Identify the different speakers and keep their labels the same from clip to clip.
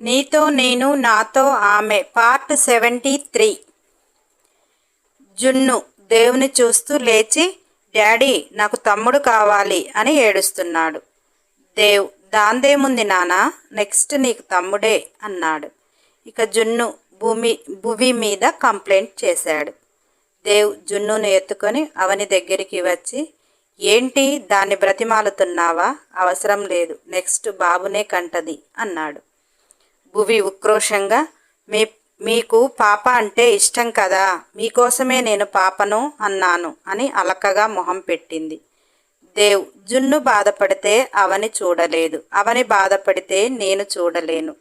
Speaker 1: నీతో నేను నాతో ఆమె. Part seventy three. జున్ను దేవుని చూస్తూ లేచి డాడీ నాకు తమ్ముడు కావాలి అని ఏడుస్తున్నాడు. దేవ్ దాందేముంది నానా? నెక్స్ట్ నీకు తమ్ముడే అన్నాడు. ఇక జున్ను భూమి భువి మీద కంప్లైంట్ చేశాడు. దేవ్ జున్నును ఎత్తుకొని అవని దగ్గరికి వచ్చి ఏంటి దాన్ని బ్రతిమాలుతున్నావా? అవసరం లేదు. నెక్స్ట్ బాబునే కంటది అన్నాడు. భువి ఉక్రోషంగా మీ మీకు పాప అంటే ఇష్టం కదా మీకోసమే నేను పాపను అన్నాను అని అలకగా మొహం పెట్టింది. దేవ్ జున్ను బాధపడితే అవని చూడలేదు. అవని బాధపడితే నేను చూడలేను.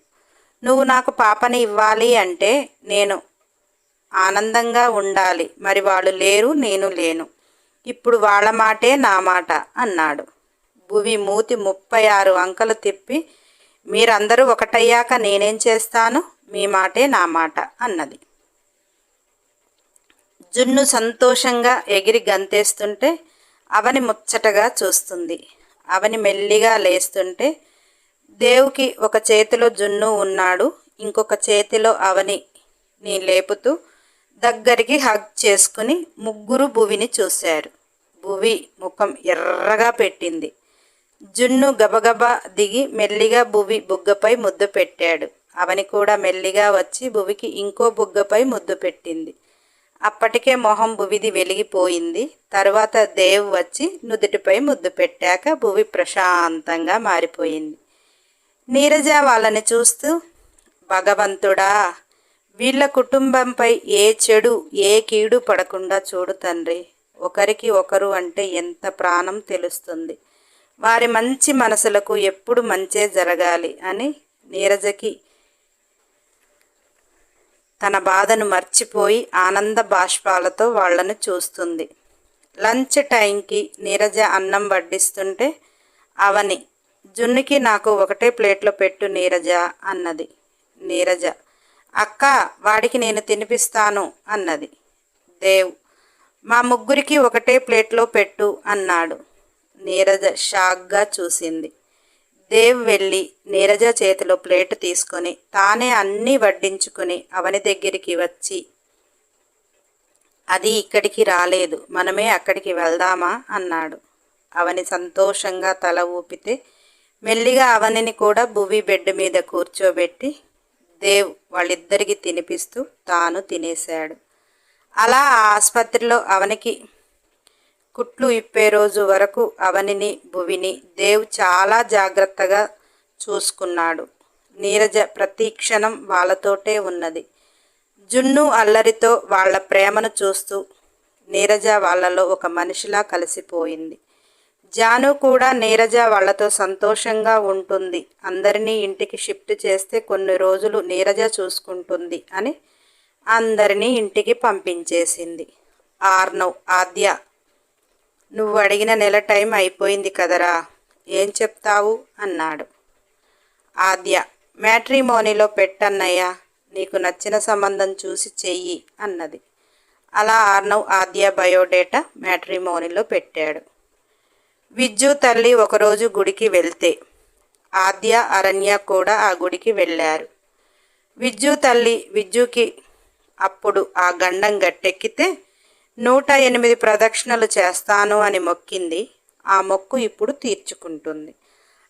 Speaker 1: నువ్వు నాకు పాపని ఇవ్వాలి అంటే నేను ఆనందంగా ఉండాలి. మరి వాళ్ళు లేరు నేను లేను. ఇప్పుడు వాళ్ళ మాటే నా మాట అన్నాడు. భువి మూతి ముప్పై ఆరు అంకలు తిప్పి మీరందరూ ఒకటయ్యాక నేనేం చేస్తాను? మీ మాటే నా మాట అన్నది. జున్ను సంతోషంగా ఎగిరి గంతేస్తుంటే అవని ముచ్చటగా చూస్తుంది. అవని మెల్లిగా లేస్తుంటే దేవుకి ఒక చేతిలో జున్ను ఉన్నాడు. ఇంకొక చేతిలో అవనిని లేపుతూ దగ్గరికి హగ్ చేసుకుని ముగ్గురు భువిని చూశారు. భువి ముఖం ఎర్రగా పెట్టింది. జున్ను గబగబా దిగి మెల్లిగా భువి బుగ్గపై ముద్దు పెట్టాడు. అవని కూడా మెల్లిగా వచ్చి భువికి ఇంకో బుగ్గపై ముద్దు పెట్టింది. అప్పటికే మొహం భువిది వెలిగిపోయింది. తరువాత దేవ్ వచ్చి నుదుటిపై ముద్దు పెట్టాక భువి ప్రశాంతంగా మారిపోయింది. నీరజ వాళ్ళని చూస్తూ భగవంతుడా వీళ్ళ కుటుంబంపై ఏ చెడు ఏ కీడు పడకుండా చూడు తండ్రి. ఒకరికి ఒకరు అంటే ఎంత ప్రాణం తెలుస్తుంది. వారి మంచి మనసులకు ఎప్పుడు మంచే జరగాలి అని నీరజకి తన బాధను మర్చిపోయి ఆనంద బాష్పాలతో వాళ్ళను చూస్తుంది. లంచ్ టైంకి నీరజ అన్నం వడ్డిస్తుంటే అవని జున్నుకి నాకు ఒకటే ప్లేట్లో పెట్టు నీరజ అన్నది. నీరజ అక్క వాడికి నేను తినిపిస్తాను అన్నది. దేవ్ మా ముగ్గురికి ఒకటే ప్లేట్లో పెట్టు అన్నాడు. నీరజ షాక్గా చూసింది. దేవ్ వెళ్ళి నీరజ చేతిలో ప్లేటు తీసుకొని తానే అన్నీ వడ్డించుకుని అవని దగ్గరికి వచ్చి అది ఇక్కడికి రాలేదు. మనమే అక్కడికి వెళ్దామా? అన్నాడు. అవని సంతోషంగా తల ఊపితే మెల్లిగా అవనిని కూడా భువి బెడ్ మీద కూర్చోబెట్టి దేవ్ వాళ్ళిద్దరికి తినిపిస్తూ తాను తినేశాడు. అలా ఆ ఆసుపత్రిలో అవనికి కుట్లు ఇప్పే రోజు వరకు అవనిని భువిని దేవ్ చాలా జాగ్రత్తగా చూసుకున్నాడు. నీరజ ప్రతి క్షణం వాళ్ళతోటే ఉన్నది. జున్ను అల్లరితో వాళ్ళ ప్రేమను చూస్తూ నీరజ వాళ్ళలో ఒక మనిషిలా కలిసిపోయింది. జాను కూడా నీరజ వాళ్ళతో సంతోషంగా ఉంటుంది. అందరినీ ఇంటికి షిఫ్ట్ చేస్తే కొన్ని రోజులు నీరజ చూసుకుంటుంది అని అందరినీ ఇంటికి పంపించేసింది. ఆర్నవ్ ఆద్య నువ్వు అడిగిన నెల టైం అయిపోయింది కదరా ఏం చెప్తావు? అన్నాడు. ఆద్య మ్యాట్రిమోనీలో పెట్టన్నయ్యా నీకు నచ్చిన సంబంధం చూసి చెయ్యి అన్నది. అలా ఆర్నవ్ ఆద్య బయోడేటా మ్యాట్రిమోనీలో పెట్టాడు. విజ్జు తల్లి ఒకరోజు గుడికి వెళ్తే ఆద్య అరణ్య కూడా ఆ గుడికి వెళ్ళారు. విజ్జు తల్లి విజ్జుకి అప్పుడు ఆ గండం గట్టెక్కితే నూట ఎనిమిది ప్రదక్షిణలు చేస్తాను అని మొక్కింది. ఆ మొక్కు ఇప్పుడు తీర్చుకుంటుంది.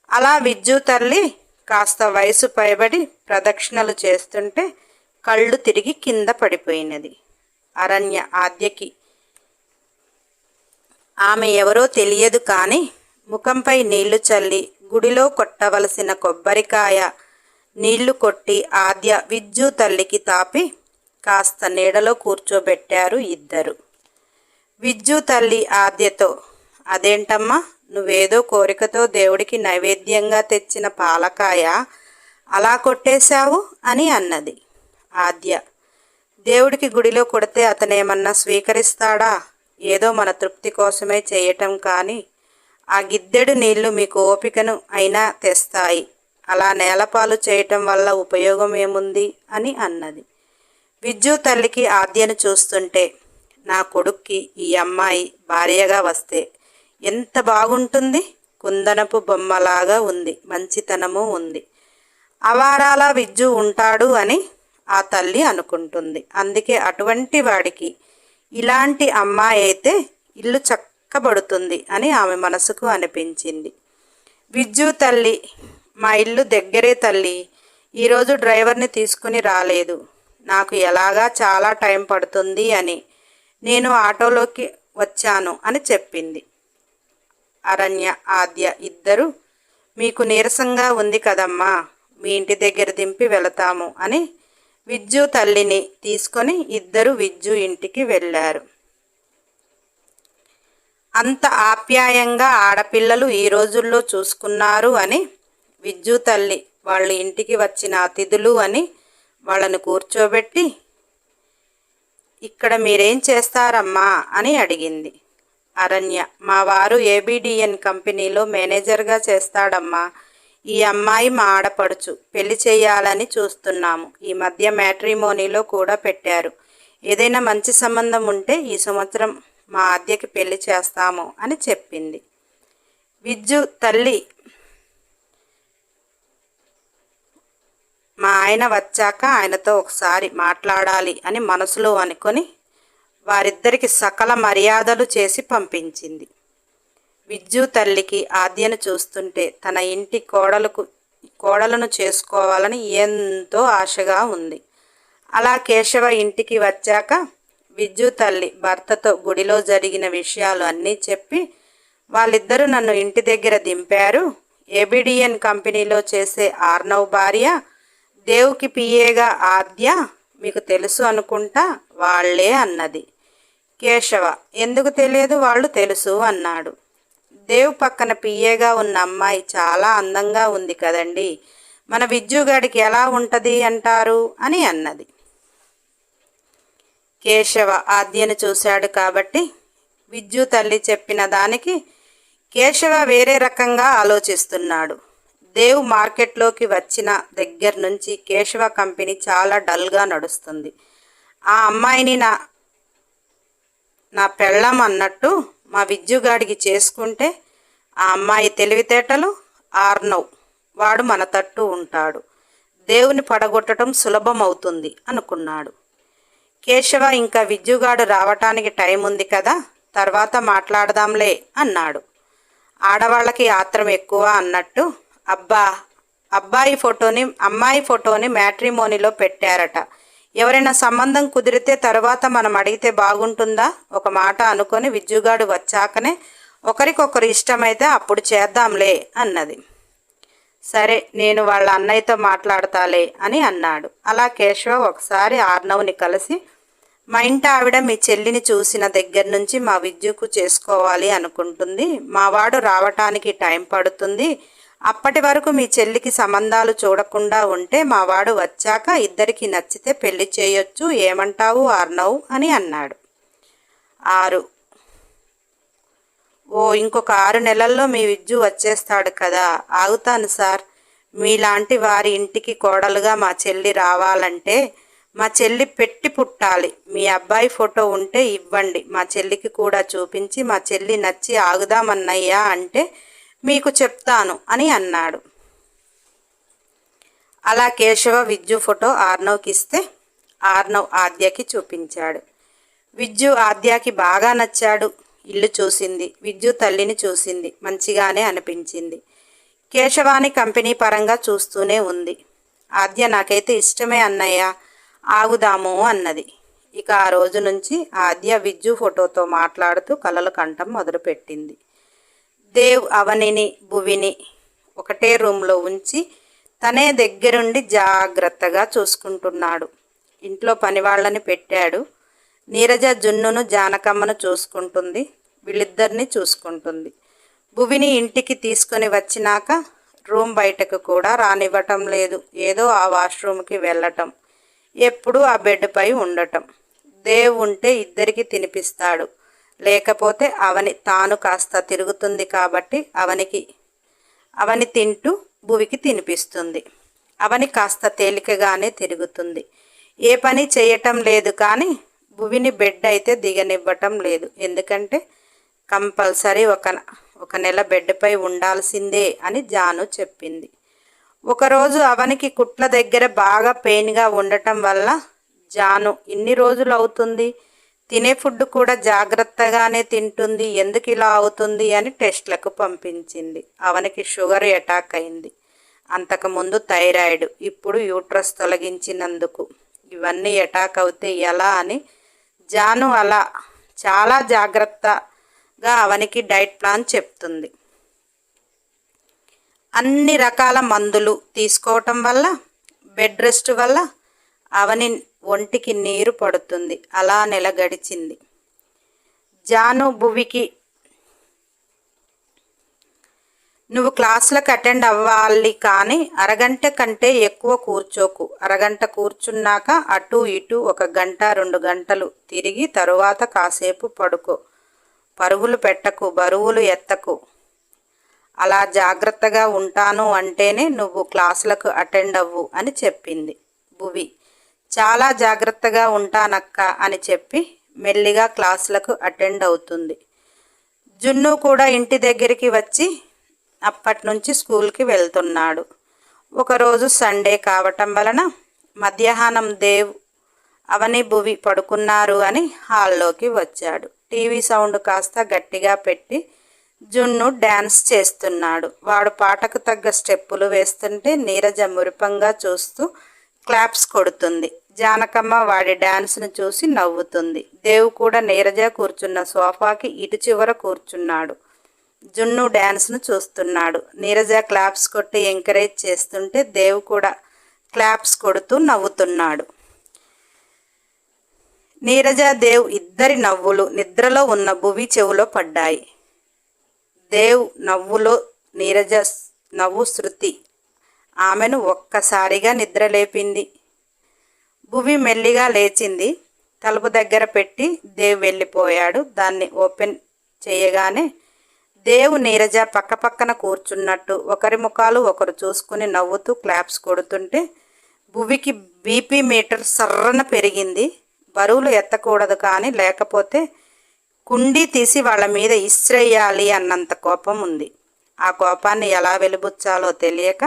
Speaker 1: అలా విద్యు తల్లి కాస్త వయసు పైబడి ప్రదక్షిణలు చేస్తుంటే కళ్ళు తిరిగి కింద పడిపోయినది. అరణ్య ఆద్యకి ఆమె ఎవరో తెలియదు కానీ ముఖంపై నీళ్ళు చల్లి గుడిలో కొట్టవలసిన కొబ్బరికాయ నీళ్ళు కొట్టి ఆద్య విద్యు తల్లికి తాపి కాస్త నీడలో కూర్చోబెట్టారు ఇద్దరు. విజ్జు తల్లి ఆద్యతో అదేంటమ్మా నువ్వేదో కోరికతో దేవుడికి నైవేద్యంగా తెచ్చిన పాలకాయ అలా కొట్టేశావు? అని అన్నది ఆద్య. దేవుడికి గుడిలో కొడితే అతనేమన్నా స్వీకరిస్తాడా? ఏదో మన తృప్తి కోసమే చేయటం కానీ ఆ గిద్దెడు నీళ్ళు మీకు ఓపికను అయినా తెస్తాయి. అలా నేలపాలు చేయటం వల్ల ఉపయోగం ఏముంది? అని అన్నది. విద్యు తల్లికి ఆద్యను చూస్తుంటే నా కొడుక్కి ఈ అమ్మాయి భార్యగా వస్తే ఎంత బాగుంటుంది? కుందనపు బొమ్మలాగా ఉంది మంచితనము ఉంది. అవారాల విజ్జు ఉంటాడు అని ఆ తల్లి అనుకుంటుంది. అందుకే అటువంటి వాడికి ఇలాంటి అమ్మాయి అయితే ఇల్లు చక్కబడుతుంది అని ఆమె మనసుకు అనిపించింది. విజ్జు తల్లి మా ఇల్లు దగ్గరే తల్లి ఈరోజు డ్రైవర్ని తీసుకుని రాలేదు. నాకు ఎలాగా చాలా టైం పడుతుంది అని నేను ఆటోలోకి వచ్చాను అని చెప్పింది. అరణ్య ఆద్య ఇద్దరు మీకు నీరసంగా ఉంది కదమ్మా మీ ఇంటి దగ్గర దింపి వెళతాము అని విజ్జు తల్లిని తీసుకొని ఇద్దరు విజ్జు ఇంటికి వెళ్ళారు. అంత ఆప్యాయంగా ఆడపిల్లలు ఈ రోజుల్లో చూసుకున్నారు అని విజ్జు తల్లి వాళ్ళ ఇంటికి వచ్చిన అతిథులు అని వాళ్ళను కూర్చోబెట్టి ఇక్కడ మీరేం చేస్తారమ్మా అని అడిగింది. అరణ్య మా వారు ఏబిడిఎన్ కంపెనీలో మేనేజర్గా చేస్తాడమ్మా. ఈ అమ్మాయి మా ఆడపడుచు పెళ్ళి చేయాలని చూస్తున్నాము. ఈ మధ్య మ్యాట్రిమోనీలో కూడా పెట్టారు. ఏదైనా మంచి సంబంధం ఉంటే ఈ సంవత్సరం మా అద్దెకి పెళ్ళి చేస్తాము అని చెప్పింది. విజ్జు తల్లి మా ఆయన వచ్చాక ఆయనతో ఒకసారి మాట్లాడాలి అని మనసులో అనుకొని వారిద్దరికి సకల మర్యాదలు చేసి పంపించింది. విద్యు తల్లికి ఆద్యను చూస్తుంటే తన ఇంటి కోడలకు కోడలను చేసుకోవాలని ఎంతో ఆశగా ఉంది. అలా కేశవ ఇంటికి వచ్చాక విద్యు తల్లి భర్తతో గుడిలో జరిగిన విషయాలు అన్నీ చెప్పి వాళ్ళిద్దరూ నన్ను ఇంటి దగ్గర దింపారు. ఏబిడిఎన్ కంపెనీలో చేసే ఆర్నవ్ భార్య దేవుకి పియేగా ఆద్య మీకు తెలుసు అనుకుంటా వాళ్ళే అన్నది. కేశవ ఎందుకు తెలియదు? వాళ్ళు తెలుసు అన్నాడు. దేవ్ పక్కన పియేగా ఉన్న అమ్మాయి చాలా అందంగా ఉంది కదండి. మన విద్యుగాడికి ఎలా ఉంటుంది అంటారు? అని అన్నది. కేశవ ఆద్యను చూశాడు కాబట్టి విద్యు తల్లి చెప్పిన దానికి కేశవ వేరే రకంగా ఆలోచిస్తున్నాడు. దేవ్ మార్కెట్లోకి వచ్చిన దగ్గర నుంచి కేశవ కంపెనీ చాలా డల్గా నడుస్తుంది. ఆ అమ్మాయిని నా నా పెళ్ళం అన్నట్టు మా విద్యుగాడికి చేసుకుంటే ఆ అమ్మాయి తెలివితేటలు ఆర్నవ్. వాడు మన తట్టు ఉంటాడు. దేవుని పడగొట్టడం సులభం అవుతుంది అనుకున్నాడు. కేశవ ఇంకా విద్యుగాడు రావటానికి టైం ఉంది కదా తర్వాత మాట్లాడదాంలే అన్నాడు. ఆడవాళ్ళకి ఆత్రం ఎక్కువ అన్నట్టు అబ్బా అబ్బాయి ఫోటోని అమ్మాయి ఫోటోని మ్యాట్రిమోనీలో పెట్టారట. ఎవరైనా సంబంధం కుదిరితే తర్వాత మనం అడిగితే బాగుంటుందా? ఒక మాట అనుకొని విద్యుగాడు వచ్చాకనే ఒకరికొకరు ఇష్టమైతే అప్పుడు చేద్దాంలే అన్నది. సరే నేను వాళ్ళ అన్నయ్యతో మాట్లాడతాలే అని అన్నాడు. అలా కేశవ ఒకసారి ఆర్నవ్ని కలిసి మా ఇంటి ఆవిడ మీ చెల్లిని చూసిన దగ్గర నుంచి మా విద్యుకు చేసుకోవాలి అనుకుంటుంది. మావాడు రావటానికి టైం పడుతుంది. అప్పటి వరకు మీ చెల్లికి సంబంధాలు చూడకుండా ఉంటే మా వాడు వచ్చాక ఇద్దరికి నచ్చితే పెళ్ళి చేయొచ్చు ఏమంటావు ఆర్నవ్ అని అన్నాడు. ఆరు. ఓ ఇంకొక ఆరు నెలల్లో మీ విజ్జు వచ్చేస్తాడు కదా ఆగుతాను సార్. మీలాంటి వారి ఇంటికి కోడలుగా మా చెల్లి రావాలంటే మా చెల్లి పెట్టి పుట్టాలి. మీ అబ్బాయి ఫోటో ఉంటే ఇవ్వండి. మా చెల్లికి కూడా చూపించి మా చెల్లి నచ్చి ఆగుదామన్నయ్యా అంటే మీకు చెప్తాను అని అన్నాడు. అలా కేశవ విద్యు ఫోటో ఆర్నవ్కి ఇస్తే ఆర్నవ్ ఆద్యకి చూపించాడు. విద్యు ఆద్యకి బాగా నచ్చాడు. ఇల్లు చూసింది. విద్యు తల్లిని చూసింది. మంచిగానే అనిపించింది. కేశవాని కంపెనీ పరంగా చూస్తూనే ఉంది. ఆద్య నాకైతే ఇష్టమే అన్నయ్య. ఆగుదాము అన్నది. ఇక ఆ రోజు నుంచి ఆద్య విద్యు ఫోటోతో మాట్లాడుతూ కలలు కంఠం మొదలుపెట్టింది. దేవ్ అవనిని భువిని ఒకటే రూమ్లో ఉంచి తనే దగ్గరుండి జాగ్రత్తగా చూసుకుంటున్నాడు. ఇంట్లో పని వాళ్ళని పెట్టాడు. నీరజ జున్నును జానకమ్మను చూసుకుంటుంది. వీళ్ళిద్దరిని చూసుకుంటుంది. భువిని ఇంటికి తీసుకొని వచ్చినాక రూమ్ బయటకు కూడా రానివ్వటం లేదు. ఏదో ఆ వాష్రూమ్కి వెళ్ళటం. ఎప్పుడూ ఆ బెడ్పై ఉండటం. దేవ్ ఉంటే ఇద్దరికి తినిపిస్తాడు. లేకపోతే అవని తాను కాస్త తిరుగుతుంది కాబట్టి అవనికి అవని తింటూ భువికి తినిపిస్తుంది. అవని కాస్త తేలికగానే తిరుగుతుంది. ఏ పని చేయటం లేదు కానీ భువిని బెడ్ అయితే దిగనివ్వటం లేదు. ఎందుకంటే కంపల్సరీ ఒక ఒక నెల బెడ్పై ఉండాల్సిందే అని జాను చెప్పింది. ఒకరోజు అవనికి కుట్ల దగ్గర బాగా పెయిన్గా ఉండటం వల్ల జాను ఇన్ని రోజులు అవుతుంది? తినే ఫుడ్ కూడా జాగ్రత్తగానే తింటుంది ఎందుకు ఇలా అవుతుంది అని టెస్ట్లకు పంపించింది. అవనికి షుగర్ అటాక్ అయింది. అంతకుముందు థైరాయిడ్ ఇప్పుడు యూట్రస్ తొలగించినందుకు. ఇవన్నీ అటాక్ అవుతే ఎలా అని జాను అలా చాలా జాగ్రత్తగా అవనికి డైట్ ప్లాన్ చెప్తుంది. అన్ని రకాల మందులు తీసుకోవటం వల్ల బెడ్ రెస్ట్ వల్ల అవని ఒంటికి నీరు పడుతుంది. అలా నెల గడిచింది. జాను భువికి నువ్వు క్లాసులకు అటెండ్ అవ్వాలి కానీ అరగంట కంటే ఎక్కువ కూర్చోకు. అరగంట కూర్చున్నాక అటు ఇటు ఒక గంట రెండు గంటలు తిరిగి తరువాత కాసేపు పడుకో. పరుగులు పెట్టకు బరువులు ఎత్తకు. అలా జాగ్రత్తగా ఉంటాను అంటేనే నువ్వు క్లాసులకు అటెండ్ అవ్వు అని చెప్పింది భువి చాలా జాగ్రత్తగా ఉంటానక్క అని చెప్పి మెల్లిగా క్లాసులకు అటెండ్ అవుతుంది. జున్ను కూడా ఇంటి దగ్గరికి వచ్చి అప్పటి నుంచి స్కూల్కి వెళ్తున్నాడు. ఒకరోజు సండే కావటం వలన మధ్యాహ్నం దేవ్ అవని భువి పడుకున్నారు అని హాల్లోకి వచ్చాడు. టీవీ సౌండ్ కాస్త గట్టిగా పెట్టి జున్ను డ్యాన్స్ చేస్తున్నాడు. వాడు పాటకు తగ్గ స్టెప్పులు వేస్తుంటే నీరజ మురిపంగా చూస్తూ క్లాప్స్ కొడుతుంది. జానకమ్మ వాడి డ్యాన్స్ను చూసి నవ్వుతుంది. దేవు కూడా నీరజ కూర్చున్న సోఫాకి ఇటు చివర కూర్చున్నాడు. జున్ను డ్యాన్స్ను చూస్తున్నాడు. నీరజ క్లాప్స్ కొట్టి ఎంకరేజ్ చేస్తుంటే దేవు కూడా క్లాప్స్ కొడుతూ నవ్వుతున్నాడు. నీరజ దేవ్ ఇద్దరి నవ్వులు నిద్రలో ఉన్న భువి చెవులో పడ్డాయి. దేవ్ నవ్వులో నీరజ నవ్వు శృతి ఆమెను ఒక్కసారిగా నిద్రలేపింది. భువి మెల్లిగా లేచింది. తలుపు దగ్గర పెట్టి దేవ్ వెళ్ళిపోయాడు. దాన్ని ఓపెన్ చేయగానే దేవు నీరజ పక్కపక్కన కూర్చున్నట్టు ఒకరి ముఖాలు ఒకరు చూసుకుని నవ్వుతూ క్లాప్స్ కొడుతుంటే భువికి బీపీ మీటర్ సర్రన పెరిగింది. బరువులు ఎత్తకూడదు కానీ లేకపోతే కుండీ తీసి వాళ్ళ మీద ఇస్త్రేయాలి అన్నంత కోపం ఉంది. ఆ కోపాన్ని ఎలా వెలుబుచ్చాలో తెలియక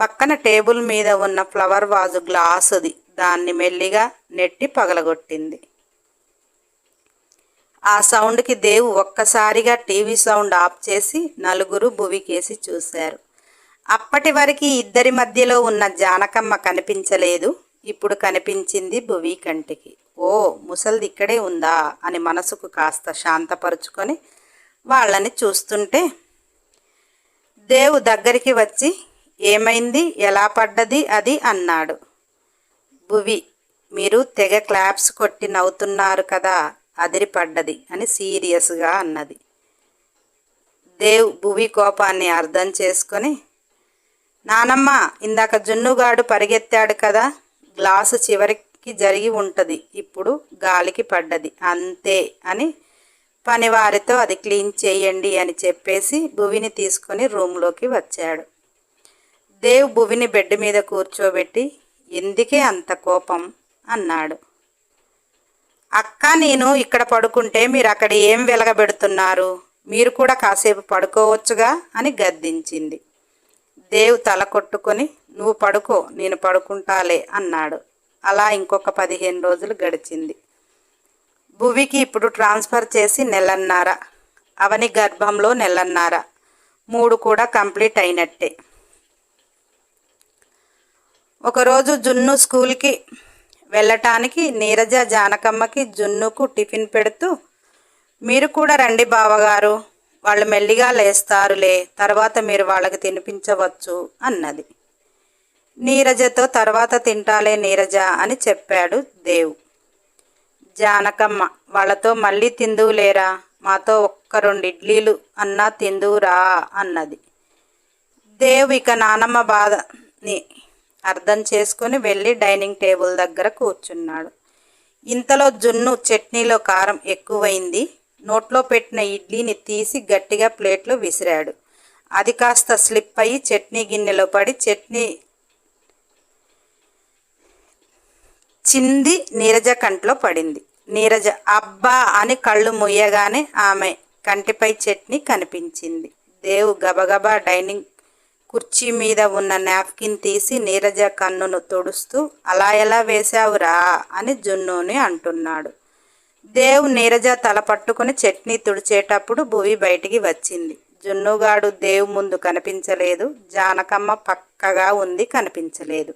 Speaker 1: పక్కన టేబుల్ మీద ఉన్న ఫ్లవర్ వాజు గ్లాసుది. దాన్ని మెల్లిగా నెట్టి పగలగొట్టింది. ఆ సౌండ్కి దేవు ఒక్కసారిగా టీవీ సౌండ్ ఆఫ్ చేసి నలుగురు భువికేసి చూశారు. అప్పటి వరకు ఇద్దరి మధ్యలో ఉన్న జానకమ్మ కనిపించలేదు. ఇప్పుడు కనిపించింది భువి కంటికి. ఓ ముసల్ది ఇక్కడే ఉందా? అని మనసుకు కాస్త శాంతపరుచుకొని వాళ్ళని చూస్తుంటే దేవు దగ్గరికి వచ్చి ఏమైంది? ఎలా పడ్డది? అది అన్నాడు. భువి మీరు తెగ క్లాప్స్ కొట్టి నవ్వుతున్నారు కదా అదిరిపడ్డది అని సీరియస్గా అన్నది. దేవ్ భువి కోపాన్ని అర్థం చేసుకొని నానమ్మ ఇందాక జున్నుగాడు పరిగెత్తాడు కదా గ్లాసు చివరికి జరిగి ఉంటుంది ఇప్పుడు గాలికి పడ్డది అంతే అని పనివారితో అది క్లీన్ చేయండి అని చెప్పేసి భువిని తీసుకొని రూమ్లోకి వచ్చాడు. దేవ్ భువిని బెడ్ మీద కూర్చోబెట్టి ఎందుకే అంత కోపం? అన్నాడు. అక్క నేను ఇక్కడ పడుకుంటే మీరు అక్కడ ఏం వెలగబెడుతున్నారు? మీరు కూడా కాసేపు పడుకోవచ్చుగా? అని గద్దించింది. దేవ్ తల కొట్టుకొని నువ్వు పడుకో నేను పడుకుంటాలే అన్నాడు. అలా ఇంకొక పదిహేను రోజులు గడిచింది. భువికి ఇప్పుడు ట్రాన్స్ఫర్ చేసి నెలన్నర అవని గర్భంలో నెలన్నర మూడు కూడా కంప్లీట్ అయినట్టే. ఒకరోజు జున్ను స్కూల్కి వెళ్ళటానికి నీరజ జానకమ్మకి జున్నుకు టిఫిన్ పెడుతూ మీరు కూడా రండి బావగారు వాళ్ళు మెల్లిగా లేస్తారులే తర్వాత మీరు వాళ్ళకి తినిపించవచ్చు అన్నది. నీరజతో తర్వాత తింటాలే నీరజ అని చెప్పాడు దేవ్. జానకమ్మ వాళ్ళతో మళ్ళీ తిందువులేరా మాతో ఒక్క రెండు ఇడ్లీలు అన్నా తిందువురా అన్నది. దేవ్ ఇక నానమ్మ బాధని అర్థం చేసుకుని వెళ్ళి డైనింగ్ టేబుల్ దగ్గర కూర్చున్నాడు. ఇంతలో జున్ను చట్నీలో కారం ఎక్కువైంది. నోట్లో పెట్టిన ఇడ్లీని తీసి గట్టిగా ప్లేట్లో విసిరాడు. అది కాస్త స్లిప్ అయ్యి చట్నీ గిన్నెలో పడి చట్నీ చింది నీరజ కంట్లో పడింది. నీరజ అబ్బా అని కళ్ళు ముయ్యగానే ఆమె కంటిపై చట్నీ కనిపించింది. దేవు గబగబా డైనింగ్ కుర్చీ మీద ఉన్న నాప్కిన్ తీసి నీరజ కన్నును తుడుస్తూ అలా ఎలా వేశావురా? అని జున్నుని అంటున్నాడు. దేవ్ నీరజ తల పట్టుకుని చట్నీ తుడిచేటప్పుడు భువి బయటికి వచ్చింది. జున్నుగాడు దేవ్ ముందు కనిపించలేదు. జానకమ్మ పక్కగా ఉంది కనిపించలేదు.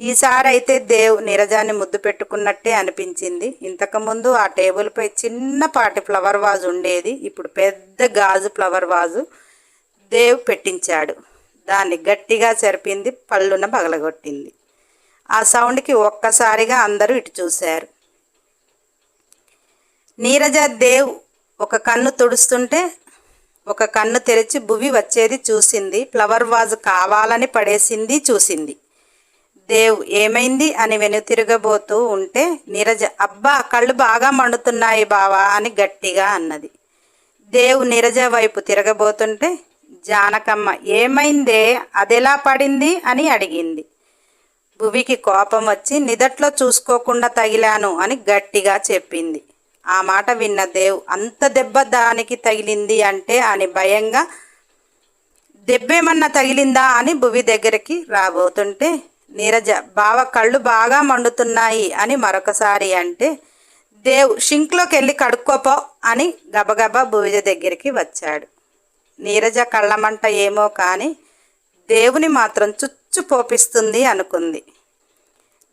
Speaker 1: ఈసారైతే దేవ్ నీరజాన్ని ముద్దు పెట్టుకున్నట్టే అనిపించింది. ఇంతకుముందు ఆ టేబుల్పై చిన్నపాటి ఫ్లవర్ వాజ్ ఉండేది. ఇప్పుడు పెద్ద గాజు ఫ్లవర్ వాజు దేవ్ పెట్టించాడు. దాన్ని గట్టిగా చెరిపింది పళ్ళున పగలగొట్టింది. ఆ సౌండ్కి ఒక్కసారిగా అందరూ ఇటు చూశారు. నీరజ దేవ్ ఒక కన్ను తుడుస్తుంటే ఒక కన్ను తెరిచి భువి వచ్చేది చూసింది ఫ్లవర్ వాజ్ కావాలని పడేసింది చూసింది. దేవ్ ఏమైంది అని వెనుతిరగబోతూ ఉంటే నీరజ అబ్బా కళ్ళు బాగా మండుతున్నాయి బావా అని గట్టిగా అన్నది. దేవ్ నీరజ వైపు తిరగబోతుంటే జానకమ్మ ఏమైందే? అదెలా పడింది? అని అడిగింది. భువికి కోపం వచ్చి నిదట్లో చూసుకోకుండా తగిలాను అని గట్టిగా చెప్పింది. ఆ మాట విన్న దేవ్ అంత దెబ్బ దానికి తగిలింది అంటే అని భయంగా దెబ్బేమన్నా తగిలిందా? అని భువి దగ్గరికి రాబోతుంటే నీరజ బావ కళ్ళు బాగా మండుతున్నాయి అని మరొకసారి అంటే దేవ్ షింక్లోకి వెళ్ళి కడుక్కోపో అని గబగబా భువిజ దగ్గరికి వచ్చాడు. నీరజ కళ్ళమంట ఏమో కానీ దేవుని మాత్రం చుచ్చు పోపిస్తుంది అనుకుంది.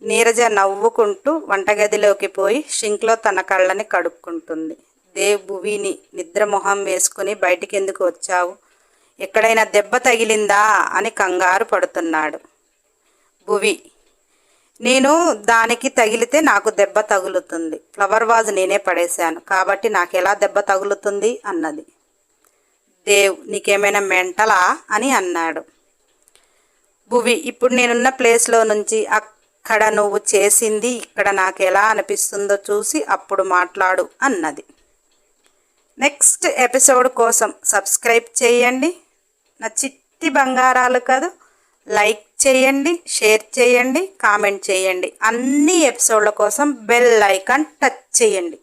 Speaker 1: నీరజ నవ్వుకుంటూ వంటగదిలోకి పోయి షింక్లో తన కళ్ళని కడుక్కుంటుంది. దేవ్ భువిని నిద్ర మొహం వేసుకుని బయటికెందుకు వచ్చావు? ఎక్కడైనా దెబ్బ తగిలిందా? అని కంగారు పడుతున్నాడు. భువి నేను దానికి తగిలితే నాకు దెబ్బ తగులుతుంది. ఫ్లవర్ వాజ్ నేనే పడేశాను. కాబట్టి నాకు ఎలా దెబ్బ తగులుతుంది? అన్నది. దేవ్ నీకేమైనా మెంటలా? అని అన్నాడు. భువి ఇప్పుడు నేనున్న ప్లేస్లో నుంచి అక్కడ నువ్వు చేసింది ఇక్కడ నాకు ఎలా అనిపిస్తుందో చూసి అప్పుడు మాట్లాడు అన్నది. నెక్స్ట్ ఎపిసోడ్ కోసం సబ్స్క్రైబ్ చేయండి. నా చిట్టి బంగారాలు కాదు? లైక్ చేయండి షేర్ చేయండి కామెంట్ చేయండి. అన్ని ఎపిసోడ్ల కోసం బెల్ ఐకాన్ టచ్ చేయండి.